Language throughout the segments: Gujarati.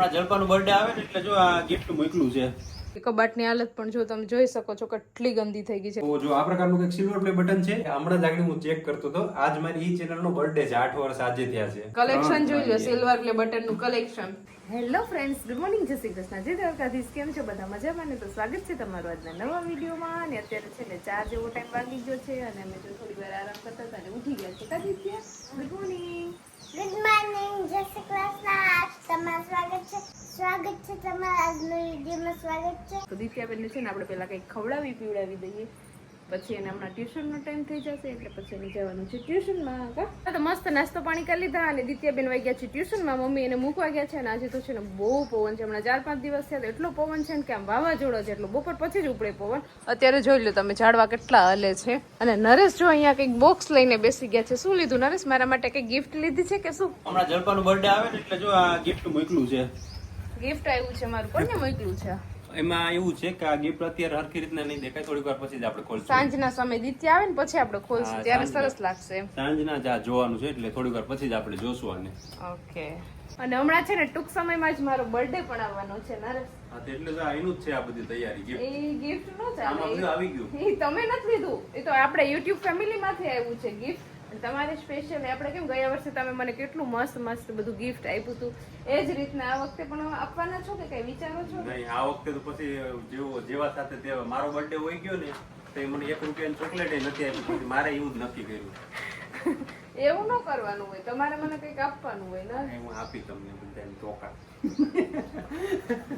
હમણાં જલપાનું બર્થડે આવે ને એટલે જો આ ગિફ્ટ મોકલું છે. કબાટની હાલત પણ જો તમે જોઈ શકો છો કેટલી ગંદી થઈ ગઈ છે. તો જો આ પ્રકારનું એક સિલ્વર પ્લે બટન છે હમણાં જ આગળ હું ચેક કરતો હતો. આજ મારી ઈ ચેનલ નો બર્થડે છે આઠ વર્ષ આજે થયા છે. કલેક્શન જોઈ લો silver play બટનનું collection hello friends good morning. જય શ્રી કૃષ્ણ. જય દ્વારકાધીશ. કેમ છો? બધા મજામાં ને? તો સ્વાગત છે તમારું આજના નવા વિડીયોમાં. અને અત્યારે છે ને ચાર જેવો ટાઈમ વાગી ગયો છે અને અમે જો થોડી વાર આરામ કરતા હતા અને ઉઠી ગયા છે. કાદિત્ય ગુડ મોર્નિંગ. Good morning. જય શ્રી કૃષ્ણ. તમારું સ્વાગત છે. સ્વાગત છે તમારા આજના વિડીયોમાં. સ્વાગત છે. તો દિત્યાબેનને છે ને આપણે પહેલા કંઈક ખવડાવી પીવડાવી દઈએ. પછી એને હમણાં ટ્યુશનનો ટાઈમ થઈ જશે એટલે પછી એને જવાનું છે ટ્યુશનમાં કા? તો મસ્ત નાસ્તો પાણી કરી લીધા અને દિત્યાબેન વહી ગયા છે ટ્યુશનમાં. મમ્મી એને મૂકવા ગયા છે અને આજે તો છે ને બહુ પવન છે. હમણાં ચાર પાંચ દિવસ થયા તો એટલો પવન છે ને કે આમ વાવાઝોડો છે એટલો બપોર પછી જ ઉપડે પવન. અત્યારે જોઈ લો તમે ઝાડવા કેટલા હલે છે. અને નરેશ જો અહીંયા કંઈક બોક્સ લઈને બેસી ગયા છે. શું લીધું નરેશ? મારા માટે કંઈક ગિફ્ટ લીધી છે કે શું? હમણાં જલપાનું બર્થડે આવે ને એટલે જો આ ગિફ્ટ મોકલું છે. ગિફ્ટ આવ્યું છે મારું. કોને મોકલું છે? એમાં એવું છે કે આ ગિફ્ટ અત્યારે હરખી રીતના નહીં દેખાય થોડીક વાર પછી જ આપણે ખોલશું. સાંજના સમય દિત્યા આવે ને પછી આપણે ખોલશું ત્યારે સરસ લાગશે સાંજના જ આ જોવાનું છે એટલે થોડીક વાર પછી જ આપણે જોશું આને. ઓકે. અને હમણાં છે ને ટૂંક સમયમાં જ મારો બર્થડે પણ આવવાનો છે નરેશ. હા એટલે જો છે આ બધી તૈયારી. એ ગિફ્ટ નો આમાં બધું આવી ગયું. એ તમે નથી લીધું. એ તો આપણે યુટ્યુબ ફેમિલી માંથી આવ્યું છે ગિફ્ટ તમારે સ્પેશિયલ આપણે કેમ ગયા વર્ષે તમે મને કેટલું મસ્ત મસ્ત બધું ગિફ્ટ આપ્યું હતું? એ જ રીતના આ વખતે પણ આપવાના છો કે કઈ વિચારો છો? નહીં આ વખતે તો પછી જેવો જેવા સાથે તેવા. મારો બર્થડે હોય ગયો ને તો મને એક રૂપિયાની ચોકલેટ નથી આપી મારે એવું જ નક્કી કર્યું. એવું ન કરવાનું હોય. તમારે મને કંઈક આપવાનું હોય ને? હું આપી તમને બધાને ચોખા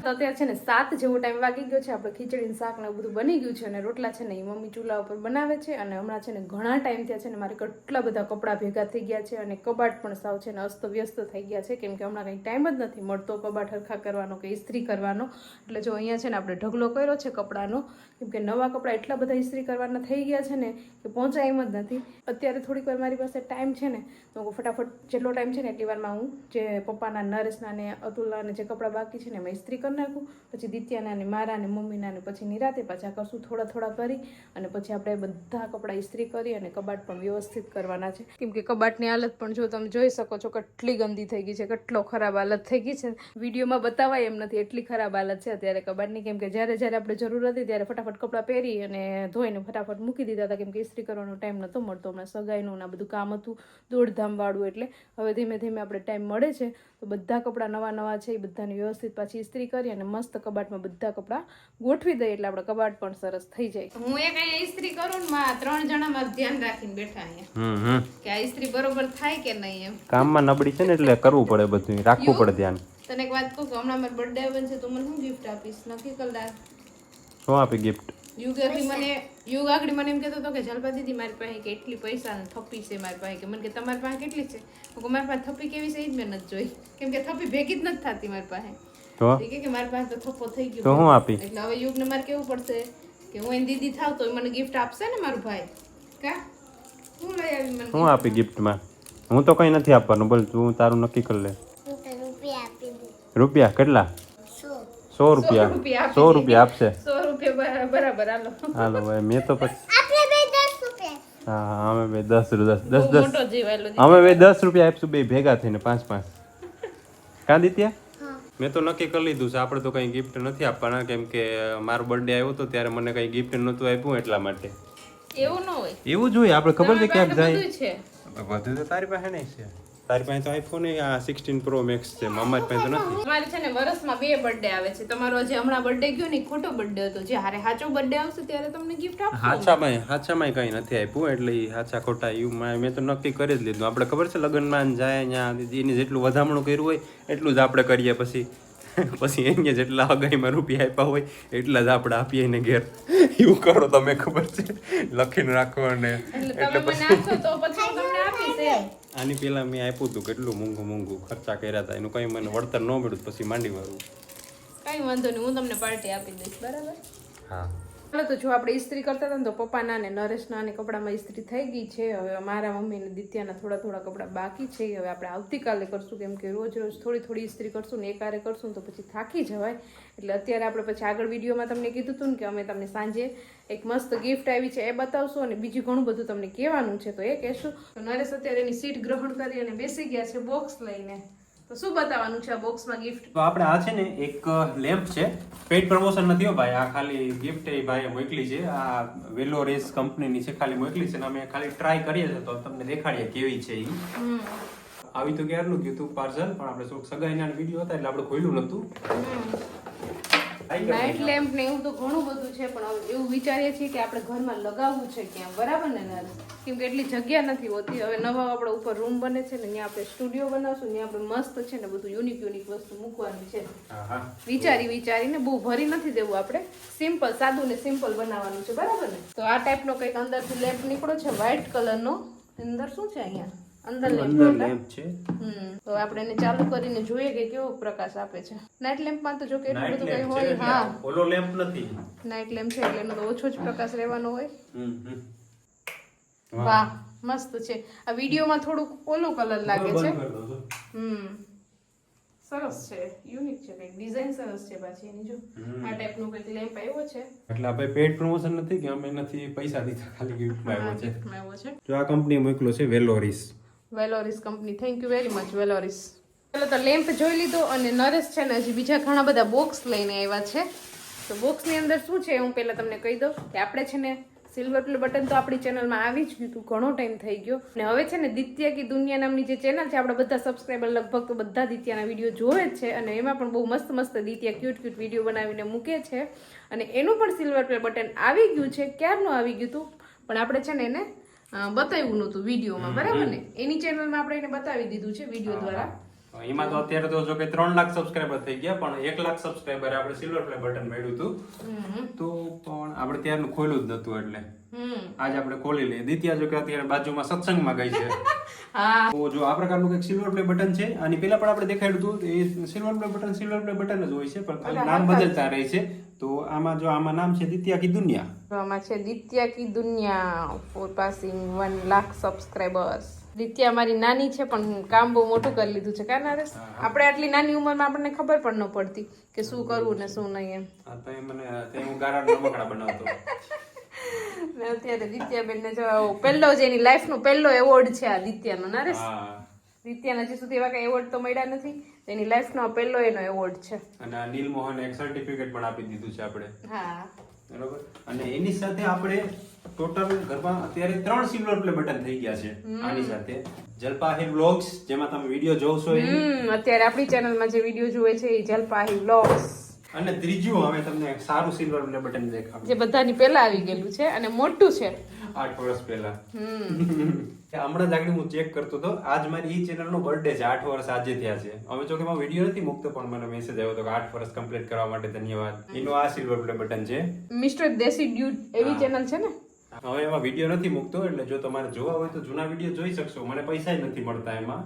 તો અત્યારે છે ને સાત જેવો ટાઈમ વાગી ગયો છે. આપણે ખીચડીનું શાક ને બધું બની ગયું છે અને રોટલા છે ને એ મમ્મી ચૂલા ઉપર બનાવે છે અને હમણાં છે ને ઘણા ટાઈમ થયા છે ને મારે કેટલા બધા કપડાં ભેગા થઈ ગયા છે અને કબાટ પણ સાવ છે ને અસ્ત વ્યસ્ત થઈ ગયા છે. કેમ કે હમણાં કંઈ ટાઈમ જ નથી મળતો કબાટ હરખા કરવાનો કે ઇસ્ત્રી કરવાનો. એટલે જો અહીંયા છે ને આપણે ઢગલો કર્યો છે કપડાનો, કેમ કે નવા કપડાં એટલા બધા ઇસ્ત્રી કરવાના થઈ ગયા છે ને કે પહોંચાય એમ જ નથી. અત્યારે થોડીક વાર મારી પાસે ટાઈમ છે ને, તો ફટાફટ જેટલો ટાઈમ છે ને એટલી વારમાં હું જે પપ્પાના, નરેશના ને અતુલના ને જે કપડાં બાકી છે ને એમાં ઇસ્ત્રી કરી નાખું. પછી દિત્યાના ને મારા ને મમ્મીના ને પછી નિરાતે પાછા કરશું થોડા થોડા કરી અને પછી આપણે બધા કપડાં ઇસ્ત્રી કરી અને કબાટ પણ વ્યવસ્થિત કરવાના છે. કેમ કે કબાટની હાલત પણ જો તમે જોઈ શકો છો કેટલી ગંદી થઈ ગઈ છે, કેટલો ખરાબ હાલત થઈ ગઈ છે. વિડીયોમાં બતાવાય એમ નથી એટલી ખરાબ હાલત છે અત્યારે કબાટની. કેમ કે જ્યારે જ્યારે આપણે જરૂર હતી ત્યારે ફટાફટ કપડાં પહેરી અને ધોઈને ફટાફટ મૂકી દીધા હતા. કેમ કે ઇસ્ત્રી કરવાનો ટાઈમ નહોતો મળતો. હમણાં સગાઈનું ને આ બધું કામ હતું, દોડધામ વાળું એટલે. હવે ધીમે ધીમે આપણે ટાઈમ મળે છે. તો બધા કપડાં નવા નવા છે એ બધાને વ્યવસ્થિત પાછી ઇસ્ત્રી કરી અને મસ્ત કબાટમાં બધા કપડાં ગોઠવી દઈએ એટલે આપણે કબાટ પણ સરસ થઈ જાય. હું એક અહીંયા ઇસ્ત્રી કરું ને માં ત્રણ જણા માં ધ્યાન રાખીને બેઠા અહીંયા. કે આ ઇસ્ત્રી બરોબર થાય કે નહીં એમ? કામમાં નબળી છે ને એટલે કરવું પડે બધું રાખવું પડે ધ્યાન. તને એક વાત કહું કે હમણાં મારો બર્થડે આવે છે તો મને શું ગિફ્ટ આપીશ? નક્કી કર શું આપી ગિફ્ટ યુગ આગળ મને યુગ આગળ મને એમ કહેતો હતો કે જલપા દીદી મારી પાસે કે એટલી પૈસા થપ્પી છે મારી પાસે. કે મને કે તમારી પાસે કેટલી છે? હું મારી પાસે થપ્પી કેવી છે? એ જ મેં નથી જોઈ. કેમ કે થપ્પી ભેગી જ નથી થતી મારી પાસે. તો? કે મારી પાસે તો થપ્પો થઈ તો ગયો હું આપી? એટલે હવે યુગને મારે કેવું પડશે? કે હું એની દીદી થાવ તો એ મને ગિફ્ટ આપશે ને મારું ભાઈ? કા? હું લઈ આવી મને હું આપી ગિફ્ટમાં હું તો કંઈ નથી આપવાનું. બોલ તું તારું નક્કી કરી લે. રૂપિયા રૂપિયા? કેટલા? સો રૂપિયા. સો રૂપિયા આપશે. સો રૂપિયા બરાબર હાલો. હાલો ભાઈ મેં તો પછી હા અમે બે દસ દસ દસ દસ. અમે બે દસ રૂપિયા આપશું બે ભેગા થઈને પાંચ પાંચ. કાંદિત્યા મેં તો નક્કી કરી લીધું છે આપણે તો કંઈ ગિફ્ટ નથી આપવાના કેમ કે મારો બર્થડે આવ્યો હતો ત્યારે મને કંઈ ગિફ્ટ નહોતું આપ્યું એટલા માટે. એવું ન હોય. એવું જોઈએ આપણે ખબર છે ક્યાંક જાય. બધું બધું તો તારી પાસે નહીં છે. તારી પાસે તો આઈફોન આ સિક્સટીન પ્રો મેક્સ છે અમારી પાસે તો નથી. અમારે છે ને વર્ષમાં બે બર્થડે આવે છે. તમારો જે હમણાં બર્થડે ગયો ને ખોટો બર્થડે હતો. જે હારે સાચો બર્થડે આવશે ત્યારે તમને ગિફ્ટ ભાઈ હાચામાં હાચામાં કંઈ નથી આપ્યું એટલે હાચા ખોટા એવું મેં તો નક્કી કરી જ લીધું. આપણે ખબર છે લગ્નમાં જાય ત્યાં એની જેટલું વધામણું કર્યું હોય એટલું જ આપણે કરીએ પછી. પછી એને જેટલા અગાઈમાં રૂપિયા આપ્યા હોય એટલા જ આપણે આપીએ એને ઘેર. એવું કરો તમે ખબર છે? લખીને રાખો અને એટલે આપશો પછી આની પેલા મેં આપ્યું હતું કેટલું મોંઘું મોંઘું ખર્ચા કર્યા હતા એનું કંઈ મને વળતર ન મળ્યું પછી માંડી વાળું. કઈ વાંધો નહીં હું તમને પાર્ટી આપી દઈશ બરાબર? હા. ચાલો તો જો આપણે ઇસ્ત્રી કરતા હતા ને તો પપ્પાના ને નરેશના ને કપડામાં ઇસ્ત્રી થઈ ગઈ છે. હવે મારા મમ્મી ને દિત્યાના થોડા થોડા કપડાં બાકી છે. હવે આપણે આવતીકાલે કરશું કેમ કે રોજ રોજ થોડી થોડી ઇસ્ત્રી કરશું ને એકારે કરશું તો પછી થાકી જવાય. એટલે અત્યારે આપણે પછી આગળ વિડીયોમાં તમને કીધું હતું ને કે અમે તમને સાંજે એક મસ્ત ગિફ્ટ આવી છે એ બતાવશું અને બીજું ઘણું બધું તમને કહેવાનું છે તો એ કહેશું. નરેશ અત્યારે એની સીટ ગ્રહણ કરી અને બેસી ગયા છે બોક્સ લઈને. તો શું બતાવવાનું છે આ બોક્સમાં ગિફ્ટ તો આપણે આ છે ને એક લેમ્પ છે. પેઇડ પ્રમોશન નથી હો ભાઈ આ ખાલી ગિફ્ટ એ ભાઈએ મોકલી છે. આ વેલો રેસ કંપનીની છે ખાલી મોકલી છે ને અમે ખાલી ટ્રાય કરીએ છીએ તો તમને દેખાડીએ કેવી છે એ આવી તો ક્યારનું ગયું હતું પાર્સલ પણ આપણે થોડુંક સગાઈના વીડિયો હતા એટલે આપણે ખોલ્યું નતું નાઇટ લેમ્પ ને એવું તો ઘણું બધું છે પણ હવે એવું વિચારીએ છીએ કે આપણે ઘરમાં લગાવવું છે ક્યાં. બરાબર ને નરેશ કેમ કે એટલી જગ્યા નથી હોતી. હવે નવા આપણે ઉપર રૂમ બને છે ને ત્યાં આપણે સ્ટુડિયો બનાવશું ત્યાં આપણે મસ્ત છે ને બધું યુનિક યુનિક વસ્તુ મૂકવાની છે. વિચારી વિચારીને બહુ ભરી નથી દેવું આપણે. સિમ્પલ સાદું ને સિમ્પલ બનાવવાનું છે. બરાબર ને? તો આ ટાઈપનો કંઈક અંદરથી લેમ્પ નીકળો છે વ્હાઇટ કલરનો અંદર શું છે અહીંયા? અંદર લેમ્પ છે. હમ તો આપણે એને ચાલુ કરીને જોઈએ કે કેવો પ્રકાશ આપે છે. નાઇટ લેમ્પમાં તો જો કે એટલું બધું કઈ લેમ્પ છે હોય હા. આ ઓલો લેમ્પ નથી. નાઇટ લેમ્પ છે એટલે એનો તો ઓછો જ પ્રકાશ રહેવાનો હોય. વાહ. મસ્ત છે. આ વિડીયોમાં થોડુંક ઓલો કલર લાગે છે. હમ. સરસ છે યુનિક છે કંઈક. ડિઝાઇન સરસ છે પાછી એની જો. આ ટાઈપનું કંઈક લેમ્પ આવ્યો છે. એટલે આપણે પેડ પ્રમોશન નથી કે અમે નથી પૈસા દીધા ખાલી ગિફ્ટમાં આવ્યો છે. જો આ કંપની મોકલો છે Valoris Valoris company. Thank you very much Valoris. પેલો તો લેમ્પ જોઈ લીધો અને નરેશ છે ને હજી બીજા ઘણા બધા બોક્સ લઈને આવ્યા છે. તો બોક્સની અંદર શું છે હું પહેલાં તમને કહી દઉં કે આપણે છે ને સિલ્વર પ્લે બટન તો આપણી ચેનલમાં આવી જ ગયું હતું, ઘણો ટાઈમ થઈ ગયો. અને હવે છે ને દિત્યા કી દુનિયા નામની જે ચેનલ છે, આપણા બધા સબસ્ક્રાઈબર લગભગ બધા દિત્યાના વીડિયો જોવે જ છે અને એમાં પણ બહુ મસ્ત મસ્ત દિત્યા ક્યુટ ક્યુટ વીડિયો બનાવીને મૂકે છે. અને એનું પણ સિલ્વર પ્લે બટન આવી ગયું છે, ક્યારનું આવી ગયું હતું? પણ આપણે છે ને એને બતાવ્યું નહોતું વિડીયોમાં બરાબર ને? એની ચેનલમાં આપણે એને બતાવી દીધું છે વીડિયો દ્વારા. એમાં તો અત્યારે તો જો કે ત્રણ લાખ સબસ્ક્રાઈબર થઈ ગયા પણ એક લાખ સબસ્ક્રાઈબર આપણે સિલ્વર પ્લે બટન મળ્યું હતું. તો પણ આપણે ત્યારનું ખોલ્યું જ નતું એટલે. આજ આપણે ખોલી લઈએ. દિત્યા જો કે અત્યારે બાજુમાં સત્સંગમાં ગઈ છે. તો જો આ પ્રકારનું કંઈક સિલ્વર પ્લે બટન છે અને પેલા પણ આપણે દેખાડ્યું હતું એ silver play button silver play button જ હોય છે પણ નામ બદલતા રહે છે. તો આમાં જો આમાં નામ છે દિત્યા કી દુનિયા. આમાં છે દિત્યા કી દુનિયા for passing one lakh subscribers Ditya મારી નાની છે પણ કામ બહુ મોટું કરી લીધું છે. કારણ નરેશ? આપણે આટલી નાની ઉંમરમાં આપણને ખબર પણ ન પડતી કે શું કરવું ને શું નહીં એમ. ને અત્યારે દિત્યાબેન ને જો પહેલો જ એની લાઈફનો પહેલો એવોર્ડ છે આ દિત્યાનો નરેશ? દિત્યાના હજી સુધી એવા કઈ એવોર્ડ તો મળ્યા નથી એની લાઈફનો પહેલો એનો એવોર્ડ છે. અને નીલ મોહન એક સર્ટિફિકેટ પણ આપી દીધું છે આપણે. હા. બરોબર? અને એની સાથે આપણે ટોટલ ઘરમાં અત્યારે ત્રણ સિલ્વર પ્લે બટન થઈ ગયા છે આની સાથે. જલપાહી વ્લોગ્સ જેમાં તમે વીડિયો જોશો અત્યારે આપણી ચેનલમાં જે વીડિયો જોવે છે એ જલપાહી વ્લોગ્સ અને ત્રીજું હવે તમને સારું સિલ્વર પ્લે બટન દેખાડું. જે બધાની પહેલા આવી ગયેલું છે અને મોટું છે. આઠ વર્ષ પહેલા. હમણાં જ આગળ હું ચેક કરતો હતો આજ મારી ઈ ચેનલનો બર્થડે છે આઠ વર્ષ આજે થયા છે. હવે જો કે માં વીડિયો નથી મૂકતો પણ મને મેસેજ આવ્યો હતો કે આઠ વર્ષ કમ્પ્લીટ કરવા માટે ધન્યવાદ. એનો આ સિલ્વર પ્લે બટન છે. મિસ્ટર દેસી ડ્યુડ એવી ચેનલ છે ને? હવે એમાં વીડિયો નથી મૂકતો એટલે જો તમારે જોવા હોય તો જૂના વીડિયો જોઈ શકશો. મને પૈસા નથી મળતા એમાં.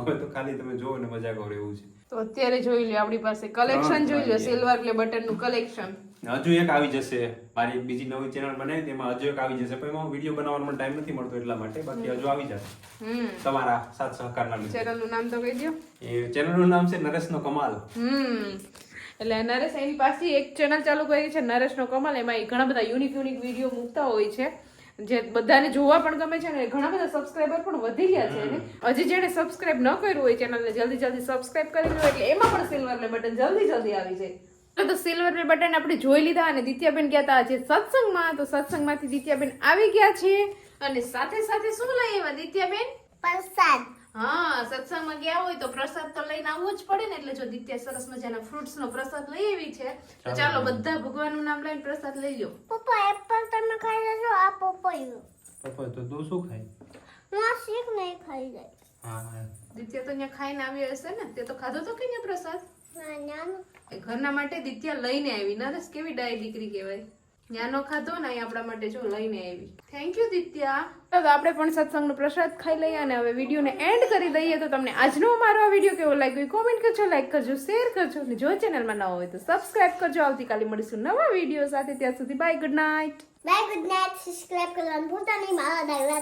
હવે તો ખાલી તમે જોવો ને મજા કરો એવું છે. તો અત્યારે જોઈ લો આપણી પાસે કલેક્શન જોઈ લો સિલ્વર પ્લે બટનનું કલેક્શન હજુ એક આવી જશે. મારી બીજી નવી ચેનલ બનાવી તેમાં હજુ એક આવી જશે. પણ એમાં વીડિયો બનાવવાનો ટાઈમ નથી મળતો એટલા માટે. બાકી હજુ આવી જશે. તમારા સાથ સહકારના લીધે. ચેનલનું નામ તો કહી દો એ ચેનલનું નામ છે નરેશનો કમાલ. હમ. એટલે નરેશ એની પાસે એક ચેનલ ચાલુ કરી છે નરેશનો કમાલ. એમાં એ ઘણા બધા યુનિક યુનિક વીડિયો મૂકતા હોય છે. જે બધાને જોવા પણ ગમે છે ને ઘણા બધા સબસ્ક્રાઈબર પણ વધી ગયા છે હજી જેને સબસ્ક્રાઇબ ન કર્યું હોય ચેનલને જલ્દી જલ્દી સબસ્ક્રાઇબ કરી લો એટલે એમાં પણ સિલ્વર બટન જલ્દી જલ્દી આવી જાય. તો સિલ્વર પ્લે બટન આપણે જોઈ લીધા અને દિત્યાબેન ગયા હતા આજે સત્સંગમાં. તો સત્સંગમાંથી દિત્યાબેન આવી ગયા છે અને સાથે સાથે શું લઈ આવ્યા દિત્યાબેન? પ્રસાદ. હા સત્સંગમાં ગયા હોય તો પ્રસાદ તો લઈને આવવું જ પડે ને એટલે જો દિત્યા સરસ મજાના ફ્રૂટ્સ નો પ્રસાદ લઈ આવી છે તો ચાલો. બધા ભગવાનનું નામ લઈને પ્રસાદ લઈ લો પપ્પા એપલ તમે ખાઈ લેજો આ પપૈયું. પપ્પા તો તું શું ખાય? હું આ શીખ નહીં ખાઈ જાય. હા દિત્યા તો ત્યાં ખાઈને આવી હશે ને તે તો ખાધો તો કે પ્રસાદ? ના ઘરના માટે દિત્યા લઈને આવી. નરસ કેવી ડાય દીકરી કહેવાય? જ્ઞાનો ખાધો ને આપણા માટે જો લઈને આવી. Thank you Ditya. તો આપણે પણ સત્સંગનો પ્રસાદ ખાઈ લઈએ અને હવે વિડીયોને એન્ડ કરી દઈએ તો તમને આજનો અમારો આ વીડિયો કેવો લાગ્યો કોમેન્ટ કરજો લાઈક કરજો શેર કરજો અને જો ચેનલમાં ન હોય તો સબસ્ક્રાઇબ કરજો. આવતીકાલે મળીશું નવા વીડિયો સાથે. ત્યાં સુધી bye good night bye good night subscribe કરવાનું ભૂલતા નહીં. મારા દાદા